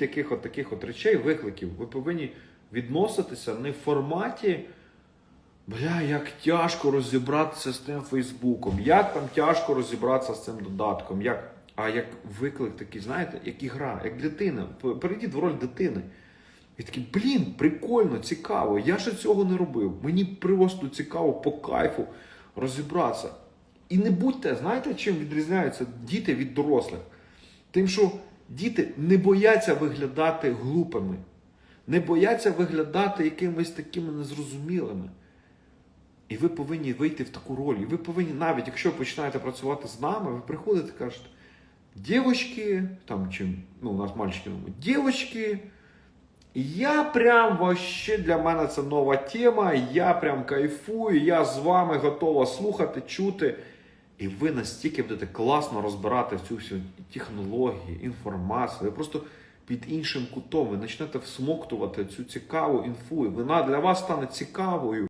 яких от таких от речей, викликів, ви повинні відноситися не в форматі. Бля, як тяжко розібратися з тим Фейсбуком, як там тяжко розібратися з цим додатком, як, а як виклик такий, знаєте, як ігра, як дитина. Перейдіть в роль дитини. І такий, блін, прикольно, цікаво. Я ще цього не робив. Мені просто цікаво по кайфу розібратися. І не будьте, знаєте, чим відрізняються діти від дорослих? Тим, що діти не бояться виглядати глупими, не бояться виглядати якимись такими незрозумілими. І ви повинні вийти в таку роль. І ви повинні, навіть якщо починаєте працювати з нами, ви приходите і кажете, дівчатки, там чи ну, у нас мальчики, дівчатки, я прям вообще для мене це нова тема. Я прям кайфую, я з вами готова слухати, чути. І ви настільки будете класно розбирати цю всю технологію, інформацію. Ви просто під іншим кутом ви почнете всмоктувати цю цікаву інфу. І вона для вас стане цікавою.